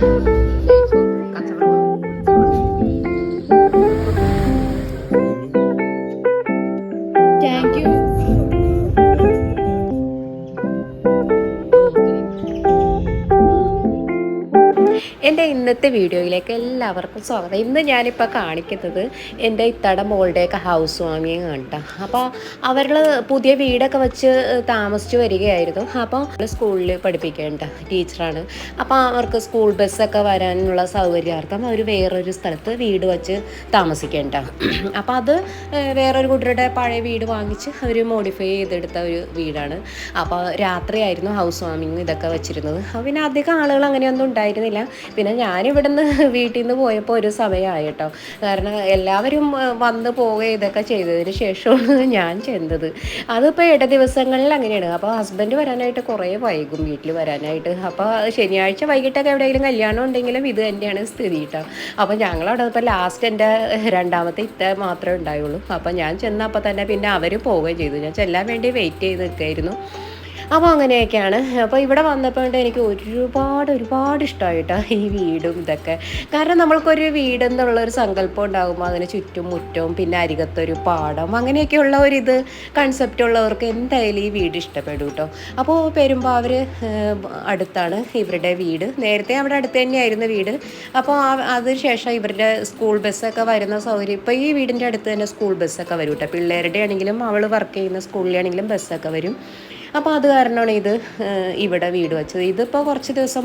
Thank you. ഇന്നത്തെ വീഡിയോയിലേക്ക് എല്ലാവർക്കും സ്വാഗതം. ഇന്ന് ഞാനിപ്പോൾ കാണിക്കുന്നത് എന്റെ ഇത്തട മോളുടെയൊക്കെ ഹൗസ് വാമിങ് കണ്ട. അപ്പോൾ അവർ പുതിയ വീടൊക്കെ വെച്ച് താമസിച്ച് വരികയായിരുന്നു. അപ്പോൾ സ്കൂളിൽ പഠിപ്പിക്കേണ്ട ടീച്ചറാണ്. അപ്പോൾ അവർക്ക് സ്കൂൾ ബസ്സൊക്കെ വരാനുള്ള സൗകര്യാർത്ഥം അവർ വേറൊരു സ്ഥലത്ത് വീട് വെച്ച് താമസിക്കേണ്ട. അപ്പോൾ അത് വേറൊരു കുട്ടിയുടെ പഴയ വീട് വാങ്ങിച്ച് അവർ മോഡിഫൈ ചെയ്തെടുത്ത ഒരു വീടാണ്. അപ്പോൾ രാത്രിയായിരുന്നു ഹൗസ് വാമിങ് ഇതൊക്കെ വെച്ചിരുന്നത്. അപ്പോൾ പിന്നെ അധികം ആളുകൾ അങ്ങനെയൊന്നും ഉണ്ടായിരുന്നില്ല. പിന്നെ ഞാനിവിടുന്ന് വീട്ടിൽ നിന്ന് പോയപ്പോൾ ഒരു സമയമായി കേട്ടോ കാരണം എല്ലാവരും വന്ന് പോവുകയും ഇതൊക്കെ ചെയ്തതിന് ശേഷമാണ് ഞാൻ ചെന്നത്. അതിപ്പോൾ ഇട ദിവസങ്ങളിൽ അങ്ങനെയാണ്. അപ്പോൾ ഹസ്ബൻഡ് വരാനായിട്ട് കുറേ വൈകും വീട്ടിൽ വരാനായിട്ട്. അപ്പോൾ ശനിയാഴ്ച വൈകിട്ടൊക്കെ എവിടെയെങ്കിലും കല്യാണം ഉണ്ടെങ്കിലും ഇത് തന്നെയാണ് സ്ഥിതി കേട്ടോ അപ്പോൾ ഞങ്ങളവിടെ ഇപ്പോൾ ലാസ്റ്റ് എന്റെ രണ്ടാമത്തെ ഇത്ത മാത്രമേ ഉണ്ടായുള്ളൂ. അപ്പോൾ ഞാൻ ചെന്നപ്പോൾ തന്നെ പിന്നെ അവർ പോവുകയും ചെയ്തു. ഞാൻ ചെല്ലാൻ വേണ്ടി വെയിറ്റ് ചെയ്ത് നിൽക്കായിരുന്നു അപ്പോൾ അങ്ങനെയൊക്കെയാണ്. അപ്പോൾ ഇവിടെ വന്നപ്പോൾ എനിക്ക് ഒരുപാട് ഒരുപാട് ഇഷ്ടമായിട്ടോ ഈ വീടും ഇതൊക്കെ. കാരണം നമ്മൾക്കൊരു വീടെന്നുള്ളൊരു സങ്കല്പം ഉണ്ടാകുമ്പോൾ അതിന് ചുറ്റും മുറ്റവും പിന്നെ അരികത്തൊരു പാടം അങ്ങനെയൊക്കെയുള്ള ഒരു കൺസെപ്റ്റ് ഉള്ളവർക്ക് എന്തായാലും ഈ വീട് ഇഷ്ടപ്പെടും കേട്ടോ. അപ്പോൾ പെരുമ്പാവൂർ അടുത്താണ് ഇവരുടെ വീട്. നേരത്തെ അവിടെ അടുത്ത് തന്നെയായിരുന്നു വീട്. അപ്പോൾ അതിനുശേഷം ഇവരുടെ സ്കൂൾ ബസ്സൊക്കെ വരുന്ന സൗകര്യം ഇപ്പോൾ ഈ വീടിന്റെ അടുത്ത് തന്നെ സ്കൂൾ ബസ്സൊക്കെ വരും കേട്ടോ. പിള്ളേരുടെ ആണെങ്കിലും അവൾ വർക്ക് ചെയ്യുന്ന സ്കൂളിലാണെങ്കിലും ബസ്സൊക്കെ വരും. അപ്പോൾ അത് കാരണമാണ് ഇത് ഇവിടെ വീട് വെച്ചത്. ഇതിപ്പോൾ കുറച്ച് ദിവസം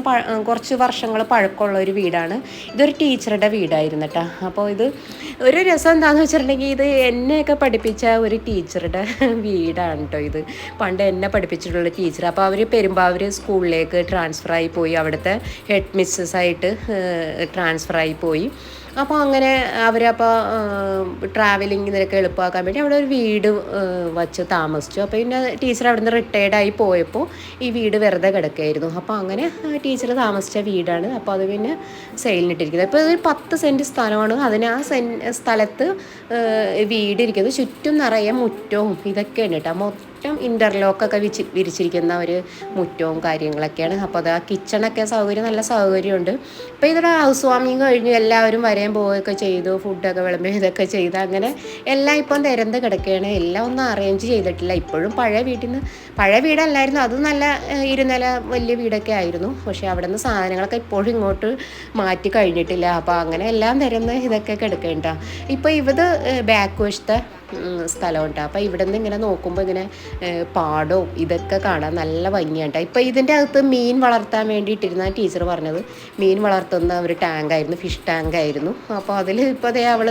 കുറച്ച് വർഷങ്ങൾ പഴക്കമുള്ള ഒരു വീടാണ്. ഇതൊരു ടീച്ചറുടെ വീടായിരുന്നു കേട്ടോ അപ്പോൾ ഇത് ഒരു രസം എന്താണെന്ന് വെച്ചിട്ടുണ്ടെങ്കിൽ ഇത് എന്നെയൊക്കെ പഠിപ്പിച്ച ഒരു ടീച്ചറുടെ വീടാണ് കേട്ടോ ഇത്. പണ്ട് എന്നെ പഠിപ്പിച്ചിട്ടുള്ള ടീച്ചർ. അപ്പോൾ അവർ പെരുമ്പാവൂർ സ്കൂളിലേക്ക് ട്രാൻസ്ഫർ ആയി പോയി. അവിടുത്തെ ഹെഡ് മിസ്സസ് ആയിട്ട് ട്രാൻസ്ഫർ ആയി പോയി. അപ്പോൾ അങ്ങനെ അവരപ്പോൾ ട്രാവലിംഗ് ഇതിനൊക്കെ എളുപ്പമാക്കാൻ വേണ്ടി അവിടെ ഒരു വീട് വച്ച് താമസിച്ചു. അപ്പോൾ പിന്നെ ടീച്ചർ അവിടെ നിന്ന് റിട്ടയർഡ് ആയി പോയപ്പോൾ ഈ വീട് വെറുതെ കിടക്കുകയായിരുന്നു അപ്പോൾ അങ്ങനെ ടീച്ചർ താമസിച്ച വീടാണ്. അപ്പോൾ അത് പിന്നെ സെയിലിനിട്ടിരിക്കുന്നത് അപ്പോൾ ഒരു പത്ത് സെന്റ് സ്ഥലമാണ്. അതിന് ആ സെൻ സ്ഥലത്ത് വീടിരിക്കുന്നത്. ചുറ്റും നിറയെ മുറ്റവും ഇതൊക്കെയാണ് കേട്ടോ. മൊത്തം ഇന്റർലോക്കൊക്കെ വിച്ച് വിരിച്ചിരിക്കുന്ന ഒരു മുറ്റവും കാര്യങ്ങളൊക്കെയാണ്. അപ്പോൾ അത് ആ കിച്ചണൊക്കെ സൗകര്യം നല്ല സൗകര്യമുണ്ട്. അപ്പോൾ ഇതിടെ ഹൗസ് വാമിങ് കഴിഞ്ഞു എല്ലാവരും വരെയും പോവുകയൊക്കെ ചെയ്തു ഫുഡൊക്കെ വിളമ്പി ഇതൊക്കെ ചെയ്ത്. അങ്ങനെ എല്ലാം ഇപ്പം തിരന്ത് കിടക്കുകയാണ്. എല്ലാം ഒന്നും അറേഞ്ച് ചെയ്തിട്ടില്ല. ഇപ്പോഴും പഴയ വീട്ടിൽ നിന്ന് പഴയ വീടല്ലായിരുന്നു. അത് നല്ല ഇരുനില വലിയ വീടൊക്കെ ആയിരുന്നു. പക്ഷേ അവിടെ നിന്ന് സാധനങ്ങളൊക്കെ ഇപ്പോഴും ഇങ്ങോട്ട് മാറ്റി കഴിഞ്ഞിട്ടില്ല. അപ്പോൾ അങ്ങനെ എല്ലാം തിരന്ന് ഇതൊക്കെ കിടക്കേണ്ട ഇപ്പോൾ ഇത് ബാക്ക് വശത്തെ സ്ഥലമുണ്ട്. അപ്പോൾ ഇവിടെ നിന്ന് ഇങ്ങനെ നോക്കുമ്പോൾ ഇങ്ങനെ പാടവും ഇതൊക്കെ കാണാൻ നല്ല ഭംഗിയുണ്ട്. ഇപ്പോൾ ഇതിന്റെ അകത്ത് മീൻ വളർത്താൻ വേണ്ടിയിട്ടിരുന്ന ടീച്ചർ പറഞ്ഞത് മീൻ വളർത്തുന്ന ഒരു ടാങ്കായിരുന്നു ഫിഷ് ടാങ്ക് ആയിരുന്നു അപ്പോൾ അതിൽ ഇപ്പോൾ അതേ അവൾ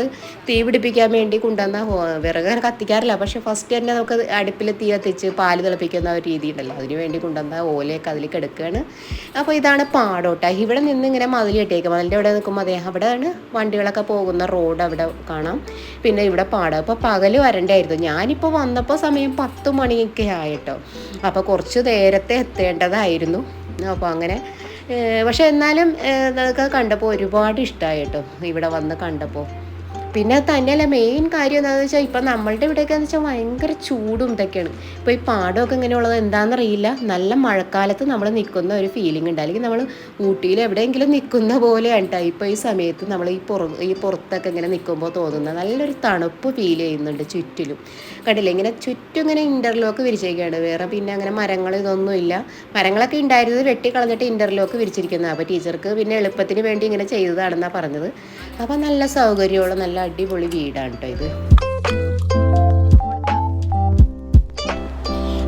തീ പിടിപ്പിക്കാൻ വേണ്ടി കൊണ്ടുവന്ന വിറക് കത്തിക്കാറില്ല. പക്ഷേ ഫസ്റ്റ് തന്നെ നമുക്ക് അടുപ്പിൽ തീ കത്തിച്ച് പാൽ തിളപ്പിക്കുന്ന ഒരു രീതി ഉണ്ടല്ലോ. അതിന് വേണ്ടി കൊണ്ടുവന്ന ഓലയൊക്കെ അതിൽ കിടക്കുകയാണ് അപ്പോൾ ഇതാണ് പാടോട്ട. ഇവിടെ നിന്ന് ഇങ്ങനെ മതിൽ കെട്ടിയേക്കുക മതിലിന്റെ അവിടെ നിൽക്കുമ്പോൾ അതേ അവിടെയാണ് വണ്ടികളൊക്കെ പോകുന്ന റോഡ് അവിടെ കാണാം. പിന്നെ ഇവിടെ പാടം. അപ്പോൾ പകൽ വരണ്ടായിരുന്നു. ഞാനിപ്പോൾ വന്നപ്പോൾ സമയം പത്ത് മണിയൊക്കെ ആയിട്ടോ. അപ്പോൾ കുറച്ച് നേരത്തെ എത്തേണ്ടതായിരുന്നു. അപ്പോൾ അങ്ങനെ പക്ഷേ എന്നാലും അതൊക്കെ കണ്ടപ്പോൾ ഒരുപാട് ഇഷ്ടമായി കേട്ടോ ഇവിടെ വന്ന് കണ്ടപ്പോൾ പിന്നെ തന്നെയല്ല മെയിൻ കാര്യം എന്താണെന്ന് വെച്ചാൽ ഇപ്പം നമ്മളുടെ ഇവിടെയൊക്കെ എന്ന് വെച്ചാൽ ഭയങ്കര ചൂടും ഇതൊക്കെയാണ്. ഇപ്പോൾ ഈ പാടമൊക്കെ ഇങ്ങനെയുള്ളത് എന്താണെന്നറിയില്ല നല്ല മഴക്കാലത്ത് നമ്മൾ നിൽക്കുന്ന ഒരു ഫീലിംഗ് ഉണ്ട്. അല്ലെങ്കിൽ നമ്മൾ ഊട്ടിയിൽ എവിടെയെങ്കിലും നിൽക്കുന്ന പോലെയാണ് കേട്ടോ ഇപ്പോൾ ഈ സമയത്ത് നമ്മൾ ഈ പുറ ഈ പുറത്തൊക്കെ ഇങ്ങനെ നിൽക്കുമ്പോൾ തോന്നുന്ന നല്ലൊരു തണുപ്പ് ഫീൽ ചെയ്യുന്നുണ്ട് ചുറ്റിലും. കണ്ടില്ലേ? ഇങ്ങനെ ചുറ്റും ഇങ്ങനെ ഇന്റർലോക്ക് വിരിച്ചിരിക്കുകയാണ്. വേറെ പിന്നെ അങ്ങനെ മരങ്ങൾ ഇതൊന്നുമില്ല മരങ്ങളൊക്കെ ഉണ്ടായിരുന്നത് വെട്ടിക്കളഞ്ഞിട്ട് ഇന്റർലോക്ക് വിരിച്ചിരിക്കുന്നത്. അപ്പോൾ ടീച്ചർക്ക് പിന്നെ എളുപ്പത്തിന് വേണ്ടി ഇങ്ങനെ ചെയ്തതാണെന്നാണ് പറഞ്ഞത്. അപ്പോൾ നല്ല സൗകര്യമുള്ള നല്ല അടിപൊളി വീടാണ് കേട്ടോ ഇത്.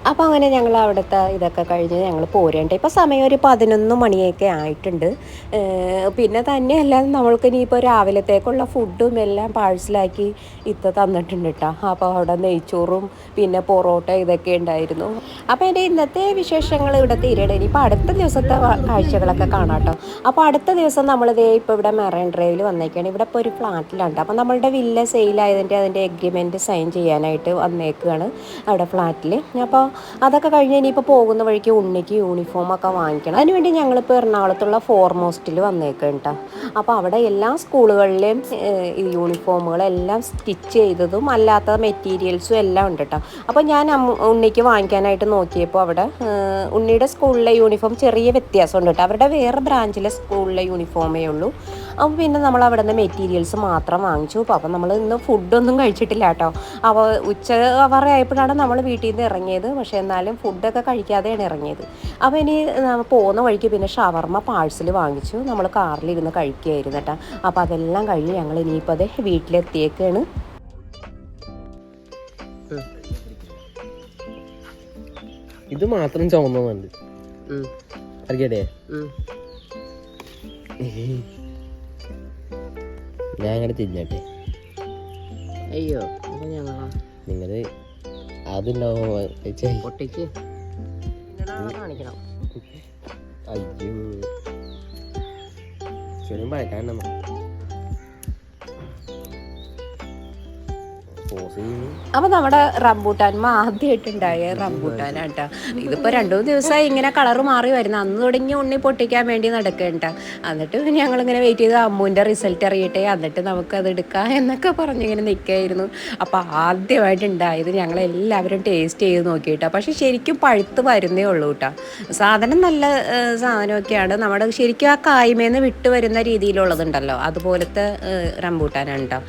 അപ്പോൾ അങ്ങനെ ഞങ്ങൾ അവിടുത്തെ ഇതൊക്കെ കഴിഞ്ഞ് ഞങ്ങൾ പോരേണ്ട. ഇപ്പോൾ സമയം ഒരു പതിനൊന്ന് മണിയൊക്കെ ആയിട്ടുണ്ട്. പിന്നെ തന്നെയല്ല നമ്മൾക്ക് ഇനിയിപ്പോൾ രാവിലത്തേക്കുള്ള ഫുഡും എല്ലാം പാഴ്സലാക്കി ഇത്ത തന്നിട്ടുണ്ട് കേട്ടോ അപ്പോൾ അവിടെ നെയ്ച്ചോറും പിന്നെ പൊറോട്ട ഇതൊക്കെ ഉണ്ടായിരുന്നു. അപ്പോൾ എന്റെ ഇന്നത്തെ വിശേഷങ്ങൾ ഇവിടെ തീരട്ടെ. ഇനിയിപ്പോൾ അടുത്ത ദിവസത്തെ കാഴ്ചകളൊക്കെ കാണാം കേട്ടോ അപ്പോൾ അടുത്ത ദിവസം നമ്മളിതേ ഇപ്പോൾ ഇവിടെ മെറൈൻ ഡ്രൈവിൽ വന്നേക്കാണ്. ഇവിടെ ഇപ്പോൾ ഒരു ഫ്ലാറ്റിലുണ്ട് അപ്പോൾ നമ്മളുടെ വില്ല സെയിലായതിന്റെ അതിന്റെ എഗ്രിമെന്റ് സൈൻ ചെയ്യാനായിട്ട് വന്നേക്കുകയാണ് അവിടെ ഫ്ലാറ്റിൽ അപ്പോൾ അതൊക്കെ കഴിഞ്ഞ് ഇനിയിപ്പോൾ പോകുന്ന വഴിക്ക് ഉണ്ണിക്ക് യൂണിഫോമൊക്കെ വാങ്ങിക്കണം. അതിനുവേണ്ടി ഞങ്ങളിപ്പോൾ എറണാകുളത്തുള്ള ഫോർമോസ്റ്റിൽ വന്നേക്കാം അപ്പോൾ അവിടെ എല്ലാ സ്കൂളുകളിലെയും യൂണിഫോമുകളെല്ലാം സ്റ്റിച്ച് ചെയ്തതും അല്ലാത്ത മെറ്റീരിയൽസും എല്ലാം ഉണ്ട് കേട്ടോ അപ്പോൾ ഞാൻ ഉണ്ണിക്ക് വാങ്ങിക്കാനായിട്ട് നോക്കിയപ്പോൾ അവിടെ ഉണ്ണിയുടെ സ്കൂളിലെ യൂണിഫോം ചെറിയ വ്യത്യാസമുണ്ട് കേട്ടോ അവരുടെ വേറെ ബ്രാഞ്ചിലെ സ്കൂളിലെ യൂണിഫോമേ ഉള്ളൂ. അപ്പോൾ പിന്നെ നമ്മൾ അവിടെ നിന്ന് മെറ്റീരിയൽസ് മാത്രം വാങ്ങിച്ചു. അപ്പം നമ്മൾ ഇന്ന് ഫുഡൊന്നും കഴിച്ചിട്ടില്ല കേട്ടോ. അപ്പോൾ ഉച്ച അവറായപ്പോഴാണ് നമ്മൾ വീട്ടിൽ നിന്ന് ഇറങ്ങിയത്. പക്ഷേ എന്നാലും ഫുഡൊക്കെ കഴിക്കാതെയാണ് ഇറങ്ങിയത്. അപ്പോൾ ഇനി പോകുന്ന വഴിക്ക് പിന്നെ ഷവർമ്മ പാഴ്സൽ വാങ്ങിച്ചു. നമ്മൾ കാറിലിരുന്ന് കഴിക്കുകയായിരുന്നു കേട്ടോ. അപ്പോൾ അതെല്ലാം കഴിഞ്ഞ് ഞങ്ങൾ ഇനിയിപ്പോൾ അതെ വീട്ടിലെത്തിയേക്കാണ്. ഇത് മാത്രം ചുമന്നുണ്ട്. അറിയട്ടെ ഞാൻ അങ്ങനെ തിന്നട്ടെ അയ്യോ അതുണ്ടാവും ചേച്ചി. പൊട്ടിക്ക്. കാണിക്കണം. അയ്യോ. ചെറിയ പഴക്കാൻ പോസ് അപ്പോൾ നമ്മുടെ റംബൂട്ടാൻമ ആദ്യമായിട്ടുണ്ടായ റംബൂട്ടാനാണ് കേട്ടോ ഇതിപ്പോ രണ്ടു മൂന്ന് ദിവസമായി ഇങ്ങനെ കളറ് മാറി വരുന്നത് അന്ന് തുടങ്ങി ഉണ്ണി പൊട്ടിക്കാൻ വേണ്ടി നടക്കണ്ട. എന്നിട്ട് ഞങ്ങളിങ്ങനെ വെയിറ്റ് ചെയ്ത് അമ്മുവിന്റെ റിസൾട്ട് അറിയട്ടെ എന്നിട്ട് അത് എടുക്കാം എന്നൊക്കെ പറഞ്ഞിങ്ങനെ നിൽക്കായിരുന്നു അപ്പോൾ ആദ്യമായിട്ട് ഉണ്ടായത് ഞങ്ങളെല്ലാവരും ടേസ്റ്റ് ചെയ്ത് നോക്കിയിട്ടാ. പക്ഷേ ശരിക്കും പഴുത്ത് വരുന്നേ ഉള്ളൂ കേട്ടോ സാധനം നല്ല സാധനമൊക്കെയാണ്. നമ്മുടെ ശരിക്കും ആ കായ്മേന്ന് വിട്ട് വരുന്ന രീതിയിലുള്ളതുണ്ടല്ലോ. അതുപോലത്തെ റംബൂട്ടാനാണ് കേട്ടോ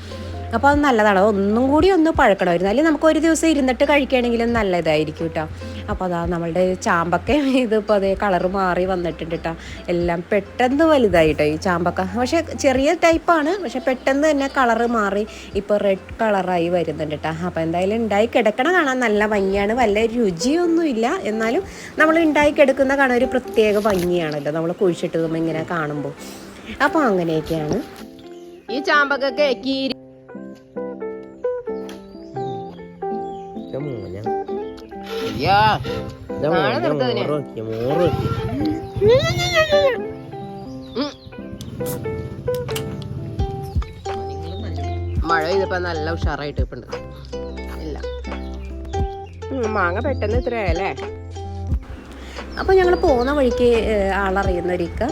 അപ്പോൾ അത് നല്ലതാണ്. ഒന്നും കൂടി ഒന്ന് പഴക്കണമായിരുന്നു അല്ലെങ്കിൽ നമുക്ക് ഒരു ദിവസം ഇരുന്നിട്ട് കഴിക്കുകയാണെങ്കിലും നല്ലതായിരിക്കും കേട്ടോ അപ്പോൾ അതാ നമ്മളുടെ ചാമ്പക്ക ഇതിപ്പോൾ അതേ കളർ മാറി വന്നിട്ടുണ്ട് കേട്ടോ എല്ലാം പെട്ടെന്ന് വലുതായിട്ടോ ഈ ചാമ്പക്ക. പക്ഷേ ചെറിയ ടൈപ്പാണ് പക്ഷെ പെട്ടെന്ന് തന്നെ കളർ മാറി ഇപ്പോൾ റെഡ് കളറായി വരുന്നുണ്ട് കേട്ടോ അപ്പോൾ എന്തായാലും ഉണ്ടായി കിടക്കണ കാണാൻ നല്ല ഭംഗിയാണ്. വല്ല രുചിയൊന്നുമില്ല എന്നാലും നമ്മൾ ഉണ്ടായി കിടക്കുന്ന കാണാൻ ഒരു പ്രത്യേക ഭംഗിയാണല്ലോ നമ്മൾ കുഴിച്ചിട്ട് ഇങ്ങനെ കാണുമ്പോൾ. അപ്പോൾ അങ്ങനെയൊക്കെയാണ്. ഈ ചാമ്പക്കൊക്കെ കീരി മഴ പെയ്തപ്പോ നല്ല ഉഷാറായിട്ട് ഇപ്പുണ്ട് ഇല്ല. മാങ്ങ പെട്ടെന്ന് ഇത്രയല്ലേ അപ്പോൾ ഞങ്ങൾ പോകുന്ന വഴിക്ക് ആളറിയുന്ന ഒരിക്ക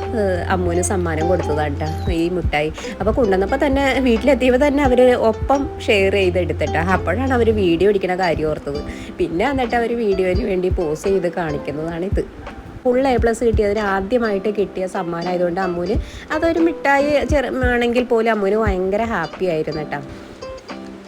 അമ്മുവിന് സമ്മാനം കൊടുത്തതാണ് കേട്ടോ ഈ മിഠായി. അപ്പോൾ കൊണ്ടുവന്നപ്പോൾ തന്നെ വീട്ടിലെത്തിയപ്പോൾ തന്നെ അവർ ഒപ്പം ഷെയർ ചെയ്തെടുത്തിട്ടാ. അപ്പോഴാണ് അവർ വീഡിയോ എടുക്കുന്ന കാര്യം ഓർത്തത്. പിന്നെ എന്നിട്ട് അവർ വീഡിയോന് വേണ്ടി പോസ്റ്റ് ചെയ്ത് കാണിക്കുന്നതാണ് ഇത്. ഫുൾ എ പ്ലസ് കിട്ടിയതിന് ആദ്യമായിട്ട് കിട്ടിയ സമ്മാനം ആയതുകൊണ്ട് അമ്മുവിന് അതൊരു മിഠായി ചെറു ആണെങ്കിൽ പോലും അമ്മുവിന് ഭയങ്കര ഹാപ്പി ആയിരുന്നു കേട്ടോ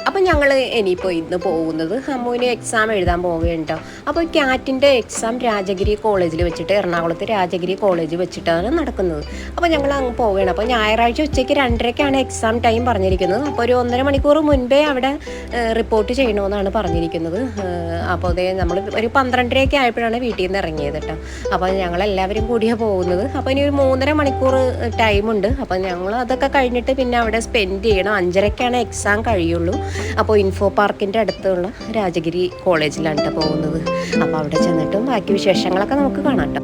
അപ്പം ഞങ്ങൾ ഇനിയിപ്പോൾ ഇന്ന് പോകുന്നത് ഹമ്മുവിന് എക്സാം എഴുതാൻ പോവുകയുണ്ടോ അപ്പോൾ ക്യാറ്റിന്റെ എക്സാം രാജഗിരി കോളേജിൽ വെച്ചിട്ട് എറണാകുളത്ത് രാജഗിരി കോളേജ് വെച്ചിട്ടാണ് നടക്കുന്നത്. അപ്പോൾ ഞങ്ങൾ അങ്ങ് പോവുകയാണ്. അപ്പോൾ ഞായറാഴ്ച ഉച്ചയ്ക്ക് രണ്ടരയ്ക്കാണ് എക്സാം ടൈം പറഞ്ഞിരിക്കുന്നത്. അപ്പോൾ ഒരു ഒന്നര മണിക്കൂർ മുൻപേ അവിടെ റിപ്പോർട്ട് ചെയ്യണമെന്നാണ് പറഞ്ഞിരിക്കുന്നത്. അപ്പോൾ അതേ നമ്മൾ ഒരു പന്ത്രണ്ടരയൊക്കെ ആയപ്പോഴാണ് വീട്ടിൽ നിന്ന് ഇറങ്ങിയത് കേട്ടോ അപ്പോൾ ഞങ്ങളെല്ലാവരും കൂടിയാണ് പോകുന്നത്. അപ്പോൾ ഇനി ഒരു മൂന്നര മണിക്കൂർ ടൈമുണ്ട് അപ്പോൾ ഞങ്ങൾ അതൊക്കെ കഴിഞ്ഞിട്ട് പിന്നെ അവിടെ സ്പെൻഡ് ചെയ്യണം. അഞ്ചരയ്ക്കാണ് എക്സാം കഴിയുള്ളൂ. അപ്പോൾ ഇൻഫോ പാർക്കിന്റെ അടുത്തുള്ള രാജഗിരി കോളേജിലാണ് കേട്ടോ പോകുന്നത്. അപ്പോൾ അവിടെ ചെന്നിട്ടും ബാക്കി വിശേഷങ്ങളൊക്കെ നമുക്ക് കാണാം കേട്ടോ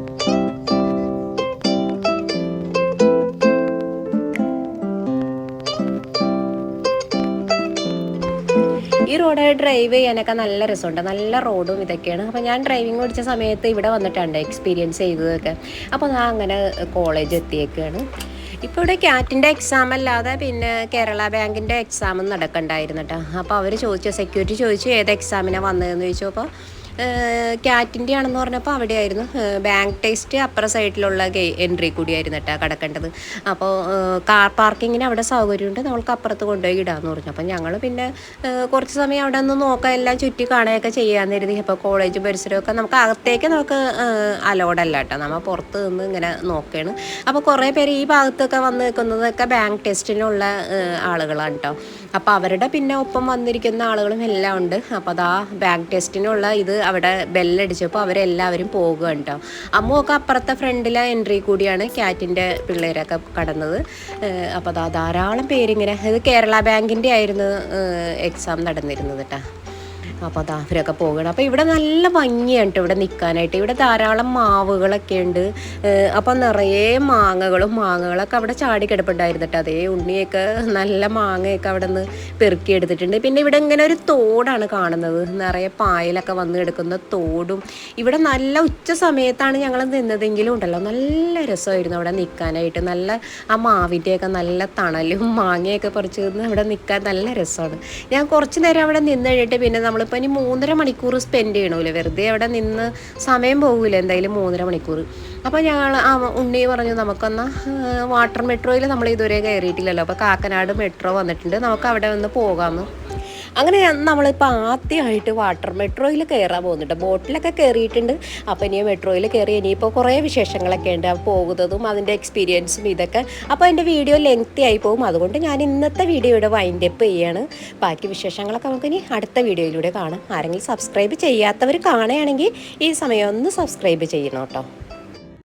ഈ റോഡ് ഡ്രൈവ് ചെയ്യാനൊക്കെ നല്ല രസമുണ്ട്. നല്ല റോഡും ഇതൊക്കെയാണ്. അപ്പോൾ ഞാൻ ഡ്രൈവിംഗ് ഓടിച്ച സമയത്ത് ഇവിടെ വന്നിട്ടുണ്ട് എക്സ്പീരിയൻസ് ചെയ്തതൊക്കെ. അപ്പോൾ ഞാൻ അങ്ങനെ കോളേജ് എത്തിയേക്കാണ്. ഇപ്പോൾ ഇവിടെ ക്യാറ്റിന്റെ എക്സാം അല്ലാതെ പിന്നെ കേരള ബാങ്കിന്റെ എക്സാമും നടക്കണ്ടായിരുന്നു കേട്ടോ അപ്പോൾ അവർ ചോദിച്ചു സെക്യൂരിറ്റി ചോദിച്ചു ഏത് എക്സാമിനാണ് വന്നതെന്ന് ചോദിച്ചു. അപ്പോൾ ക്യാറ്റിന്റെ ആണെന്ന് പറഞ്ഞപ്പോൾ അവിടെയായിരുന്നു. ബാങ്ക് ടേസ്റ്റ് അപ്പുറ സൈഡിലുള്ള ഗേ എൻട്രി കൂടിയായിരുന്നു കേട്ടോ കിടക്കേണ്ടത്. അപ്പോൾ കാർ പാർക്കിങ്ങിന് അവിടെ സൗകര്യമുണ്ട്. നമ്മൾക്ക് അപ്പുറത്ത് കൊണ്ടുപോയി ഇടാമെന്ന് പറഞ്ഞു. അപ്പോൾ ഞങ്ങൾ പിന്നെ കുറച്ച് സമയം അവിടെ നിന്ന് നോക്കാം എല്ലാം ചുറ്റി കാണുകയൊക്കെ ചെയ്യാമെന്ന് കരുതി. അപ്പോൾ കോളേജ് പരിസരമൊക്കെ നമുക്ക് അകത്തേക്ക് നമുക്ക് അലോഡല്ല കേട്ടോ നമ്മൾ പുറത്ത് നിന്ന് ഇങ്ങനെ നോക്കുകയാണ് അപ്പോൾ കുറേ പേര് ഈ ഭാഗത്തൊക്കെ വന്ന് നിൽക്കുന്നതൊക്കെ ബാങ്ക് ടെസ്റ്റിനുള്ള ആളുകളാണ് കേട്ടോ അപ്പോൾ അവരുടെ പിന്നെ ഒപ്പം വന്നിരിക്കുന്ന ആളുകളും എല്ലാം ഉണ്ട്. അപ്പോൾ അതാ ബാങ്ക് ടെസ്റ്റിനുള്ള ഇത് അവിടെ ബെല്ലടിച്ചപ്പോൾ അവരെല്ലാവരും പോകുകയാണ് കേട്ടോ. അമ്മുവൊക്കെ അപ്പുറത്തെ ഫ്രണ്ടിലെ എൻട്രി കൂടിയാണ് ക്യാറ്റിന്റെ പിള്ളേരൊക്കെ കടന്നത്. അപ്പോൾ അതാ ധാരാളം പേരിങ്ങനെ. ഇത് കേരള ബാങ്കിന്റെ ആയിരുന്നു എക്സാം നടന്നിരുന്നത് കേട്ടോ അപ്പോൾ അത് പോകണം അപ്പോൾ ഇവിടെ നല്ല ഭംഗിയാണ് ഇവിടെ നിൽക്കാനായിട്ട് ഇവിടെ ധാരാളം മാവുകളൊക്കെ ഉണ്ട്. അപ്പോൾ നിറയെ മാങ്ങകളും മാങ്ങകളൊക്കെ അവിടെ ചാടി കിടപ്പുണ്ടായിരുന്നു കേട്ടോ. അതേ ഉണ്ണിയൊക്കെ നല്ല മാങ്ങയൊക്കെ അവിടെ നിന്ന് പെറുക്കി എടുത്തിട്ടുണ്ട്. പിന്നെ ഇവിടെ ഇങ്ങനെ ഒരു തോടാണ് കാണുന്നത്. നിറയെ പായലൊക്കെ വന്ന് കിടക്കുന്ന തോടും. ഇവിടെ നല്ല ഉച്ച സമയത്താണ് ഞങ്ങൾ നിന്നതെങ്കിലും ഉണ്ടല്ലോ. നല്ല രസമായിരുന്നു അവിടെ നിൽക്കാനായിട്ട് നല്ല ആ മാവിന്റെയൊക്കെ നല്ല തണലും മാങ്ങയൊക്കെ പറിച്ച് അവിടെ നിൽക്കാൻ നല്ല രസമാണ്. ഞാൻ കുറച്ച് നേരം അവിടെ നിന്ന് കഴിഞ്ഞിട്ട് പിന്നെ നമ്മളിപ്പോൾ ഇനി മൂന്നര മണിക്കൂർ സ്പെൻഡ് ചെയ്യണമല്ലോ വെറുതെ അവിടെ നിന്ന് സമയം പോകില്ല എന്തായാലും മൂന്നര മണിക്കൂർ. അപ്പോൾ ഞങ്ങൾ ആ ഉണ്ണി പറഞ്ഞു നമുക്കൊന്ന് വാട്ടർ മെട്രോയിൽ നമ്മൾ ഇതുവരെ കയറിയിട്ടില്ലല്ലോ അപ്പോൾ കാക്കനാട് മെട്രോ വന്നിട്ടുണ്ട്. നമുക്ക് അവിടെ ഒന്ന് പോകാമെന്ന് അങ്ങനെ നമ്മളിപ്പോൾ ആദ്യമായിട്ട് വാട്ടർ മെട്രോയിൽ കയറാൻ പോകുന്നുണ്ട് ബോട്ടിലൊക്കെ കയറിയിട്ടുണ്ട് അപ്പോൾ ഇനി മെട്രോയിൽ കയറി ഇനിയിപ്പോൾ കുറേ വിശേഷങ്ങളൊക്കെ ഉണ്ട്. പോകുന്നതും അതിന്റെ എക്സ്പീരിയൻസും ഇതൊക്കെ. അപ്പോൾ എന്റെ വീഡിയോ ലെങ്തി ആയി പോകും. അതുകൊണ്ട് ഞാൻ ഇന്നത്തെ വീഡിയോ ഇവിടെ വൈൻഡ് അപ്പ് ചെയ്യാണ്. ബാക്കി വിശേഷങ്ങളൊക്കെ നമുക്ക് ഇനി അടുത്ത വീഡിയോയിലൂടെ കാണാം. ആരെങ്കിലും സബ്സ്ക്രൈബ് ചെയ്യാത്തവർ കാണുകയാണെങ്കിൽ ഈ സമയം ഒന്ന് സബ്സ്ക്രൈബ് ചെയ്യണം കേട്ടോ.